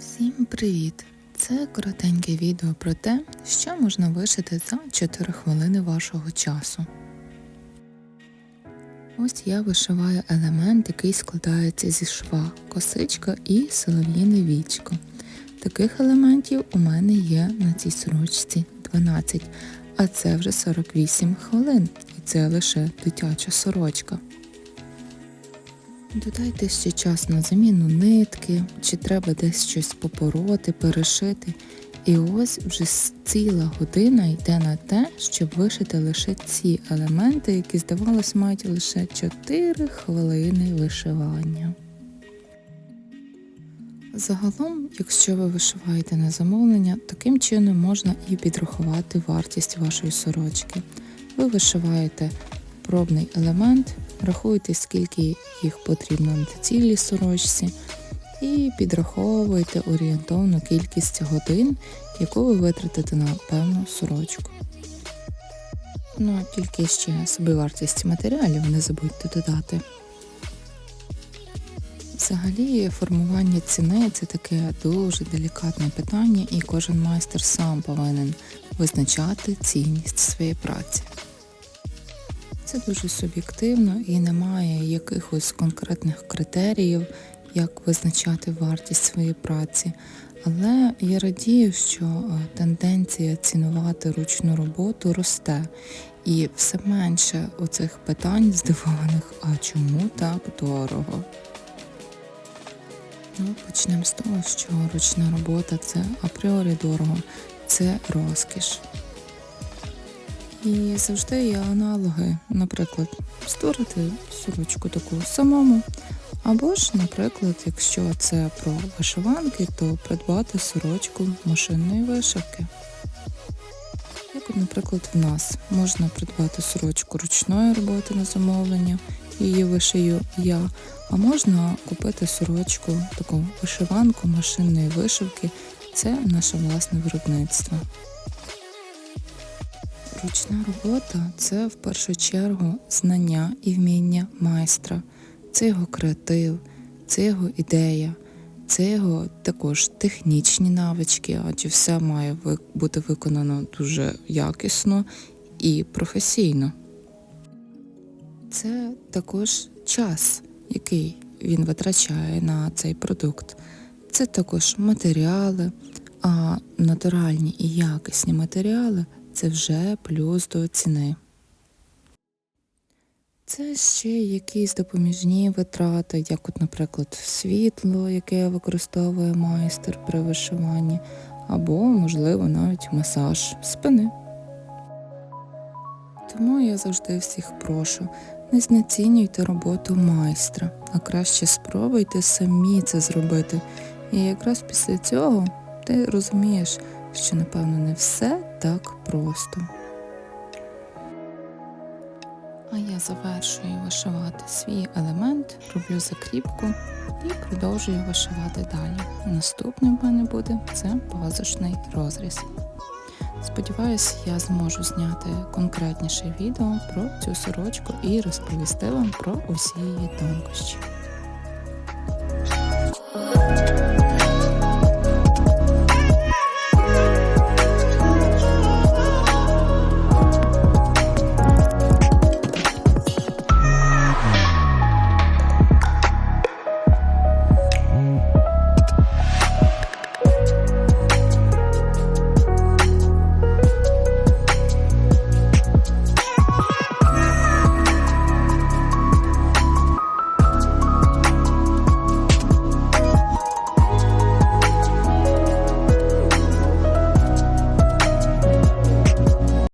Всім привіт! Це коротеньке відео про те, що можна вишити за 4 хвилини вашого часу. Ось я вишиваю елемент, який складається зі шва, косичка і солов'їне вічко. Таких елементів у мене є на цій сорочці 12, а це вже 48 хвилин, і це лише дитяча сорочка. Додайте ще час на заміну нитки, чи треба десь щось попороти, перешити. І ось вже ціла година йде на те, щоб вишити лише ці елементи, які, здавалось, мають лише 4 хвилини вишивання. Загалом, якщо ви вишиваєте на замовлення, таким чином можна і підрахувати вартість вашої сорочки. Ви вишиваєте пробний елемент, рахуєте, скільки їх потрібно на цілій сорочці, і підраховуєте орієнтовну кількість годин, яку ви витратите на певну сорочку. Ну, тільки ще собівартість матеріалів не забудьте додати. Взагалі, формування ціни це таке дуже делікатне питання, і кожен майстер сам повинен визначати цінність своєї праці. Це дуже суб'єктивно і немає якихось конкретних критеріїв, як визначати вартість своєї праці. Але я радію, що е, тенденція цінувати ручну роботу росте, і все менше оцих питань здивованих, а чому так дорого? Ну, почнемо з того, що ручна робота це апріорі дорого, це розкіш. І завжди є аналоги, наприклад, створити сорочку таку самому. Або ж, наприклад, якщо це про вишиванки, то придбати сорочку машинної вишивки. Як, наприклад, в нас можна придбати сорочку ручної роботи на замовлення, її вишию я, а можна купити сорочку, таку вишиванку машинної вишивки, це наше власне виробництво. Ручна робота це в першу чергу знання і вміння майстра, це його креатив, це його ідея, це його також технічні навички, адже все має бути виконано дуже якісно і професійно. Це також час, який він витрачає на цей продукт. Це також матеріали, а натуральні і якісні матеріали це вже плюс до ціни. Це ще якісь допоміжні витрати, як, от, наприклад, світло, яке використовує майстер при вишиванні, або, можливо, навіть масаж спини. Тому я завжди всіх прошу, не знецінюйте роботу майстра, а краще спробуйте самі це зробити. І якраз після цього ти розумієш, що напевно не все так просто. А я завершую вишивати свій елемент, роблю закріпку і продовжую вишивати далі. Наступним в мене буде це пазушний розріз. Сподіваюсь, я зможу зняти конкретніше відео про цю сорочку і розповісти вам про усі її тонкощі.